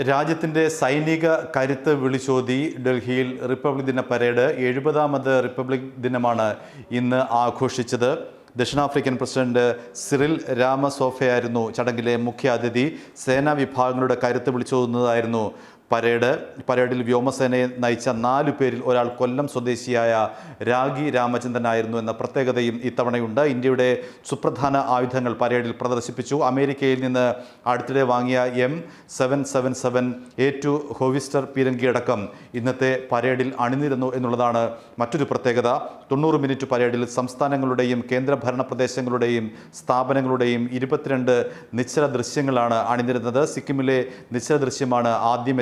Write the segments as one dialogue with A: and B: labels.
A: രാജ്യത്തിന്റെ സൈനിക കരുത്ത് വിളിച്ചോതി ഡൽഹിയിൽ റിപ്പബ്ലിക് ദിന പരേഡ്. എഴുപതാമത് റിപ്പബ്ലിക് ദിനമാണ് ഇന്ന് ആഘോഷിച്ചത്. ദക്ഷിണാഫ്രിക്കൻ പ്രസിഡന്റ് സിറിൽ രാമസോഫയായിരുന്നു ചടങ്ങിലെ മുഖ്യ അതിഥി സേനാ വിഭാഗങ്ങളുടെ കരുത്ത് വിളിച്ചോതുന്നതായിരുന്നു പരേഡ് പരേഡിൽ വ്യോമസേനയെ നയിച്ച നാലു പേരിൽ ഒരാൾ കൊല്ലം സ്വദേശിയായ രാഗി രാമചന്ദ്രനായിരുന്നു എന്ന പ്രത്യേകതയും ഇത്തവണയുണ്ട്. ഇന്ത്യയുടെ സുപ്രധാന ആയുധങ്ങൾ പരേഡിൽ പ്രദർശിപ്പിച്ചു. അമേരിക്കയിൽ നിന്ന് അടുത്തിടെ വാങ്ങിയ M seven seven seven A two ഹോവിസ്റ്റർ പീരങ്കിയടക്കം ഇന്നത്തെ പരേഡിൽ അണിനിരുന്നു എന്നുള്ളതാണ് മറ്റൊരു പ്രത്യേകത. തൊണ്ണൂറ് മിനിറ്റ് പരേഡിൽ സംസ്ഥാനങ്ങളുടെയും കേന്ദ്രഭരണ പ്രദേശങ്ങളുടെയും സ്ഥാപനങ്ങളുടെയും ഇരുപത്തിരണ്ട് നിശ്ചല ദൃശ്യങ്ങളാണ് അണിനിരുന്നത്. സിക്കിമിലെ നിശ്ചല ദൃശ്യമാണ് ആദ്യം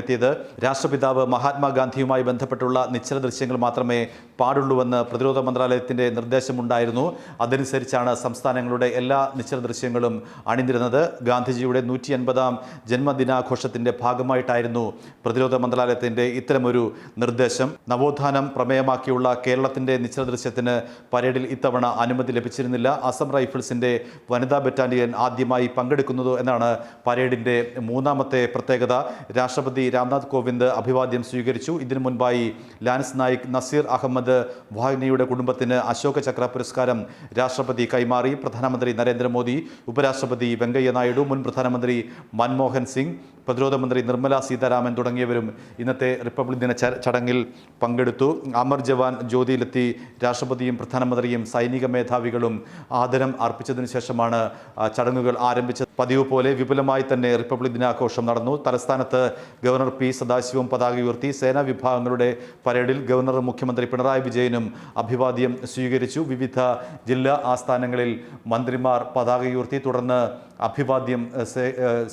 A: രാഷ്ട്രപിതാവ് മഹാത്മാഗാന്ധിയുമായി ബന്ധപ്പെട്ടുള്ള നിശ്ചല ദൃശ്യങ്ങൾ മാത്രമേ പാടുള്ളൂവെന്ന് പ്രതിരോധ മന്ത്രാലയത്തിന്റെ നിർദ്ദേശമുണ്ടായിരുന്നു. അതനുസരിച്ചാണ് സംസ്ഥാനങ്ങളുടെ എല്ലാ നിശ്ചല ദൃശ്യങ്ങളും അണിനിരുന്നത്. ഗാന്ധിജിയുടെ നൂറ്റി അൻപതാം ജന്മദിനാഘോഷത്തിന്റെ ഭാഗമായിട്ടായിരുന്നു പ്രതിരോധ മന്ത്രാലയത്തിന്റെ ഇത്തരമൊരു നിർദ്ദേശം. നവോത്ഥാനം പ്രമേയമാക്കിയുള്ള കേരളത്തിന്റെ നിശ്ചല ദൃശ്യത്തിന് പരേഡിൽ ഇത്തവണ അനുമതി ലഭിച്ചിരുന്നില്ല. അസം റൈഫിൾസിന്റെ വനിതാ ബറ്റാലിയൻ ആദ്യമായി പങ്കെടുക്കുന്നത് എന്നാണ് പരേഡിന്റെ മൂന്നാമത്തെ പ്രത്യേകത. രാഷ്ട്രപതി രാംനാഥ് കോവിന്ദ് അഭിവാദ്യം സ്വീകരിച്ചു. ഇതിനു മുൻപായി ലാൻസ് നായിക് നസീർ അഹമ്മദ് വാഗ്നിയുടെ കുടുംബത്തിന് അശോക ചക്ര പുരസ്കാരം രാഷ്ട്രപതി കൈമാറി. പ്രധാനമന്ത്രി നരേന്ദ്രമോദി ഉപരാഷ്ട്രപതി വെങ്കയ്യ നായിഡു മുൻ പ്രധാനമന്ത്രി മൻമോഹൻ സിംഗ് പ്രതിരോധ മന്ത്രി നിർമ്മല സീതാരാമൻ തുടങ്ങിയവരും ഇന്നത്തെ റിപ്പബ്ലിക് ദിന ചടങ്ങിൽ പങ്കെടുത്തു. അമർ ജവാൻ ജ്യോതിയിലെത്തി രാഷ്ട്രപതിയും പ്രധാനമന്ത്രിയും സൈനിക മേധാവികളും ആദരം അർപ്പിച്ചതിനു ശേഷമാണ് ചടങ്ങുകൾ ആരംഭിച്ചത്. പതിവ് പോലെ വിപുലമായി തന്നെ റിപ്പബ്ലിക് ദിനാഘോഷം നടന്നു. തലസ്ഥാനത്ത് ഗവർണർ പി സദാശിവം പതാക ഉയർത്തി. സേനാ വിഭാഗങ്ങളുടെ പരേഡിൽ ഗവർണർ മുഖ്യമന്ത്രി പിണറായി വിജയനും അഭിവാദ്യം സ്വീകരിച്ചു. വിവിധ ജില്ലാ ആസ്ഥാനങ്ങളിൽ മന്ത്രിമാർ പതാക ഉയർത്തി. തുടർന്ന് അഭിവാദ്യം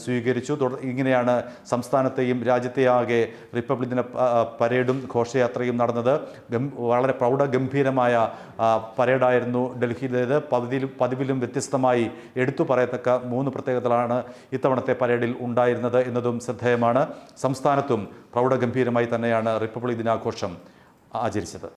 A: സ്വീകരിച്ചു. ഇങ്ങനെയാണ് സംസ്ഥാനത്തെയും രാജ്യത്തെയാകെ റിപ്പബ്ലിക് ദിന പരേഡും ഘോഷയാത്രയും നടന്നത്. വളരെ പ്രൗഢഗംഭീരമായ പരേഡായിരുന്നു ഡൽഹിയിലേത്. പതിവിലും പതിവിലും വ്യത്യസ്തമായി എടുത്തു പറയത്തക്ക മൂന്ന് പ്രത്യേകതകളാണ് ഇത്തവണത്തെ പരേഡിൽ ഉണ്ടായിരുന്നത് എന്നതും ശ്രദ്ധേയമാണ്. സംസ്ഥാനത്തും പ്രൗഢഗംഭീരമായി തന്നെയാണ് റിപ്പബ്ലിക് ദിനാഘോഷം ആചരിച്ചത്.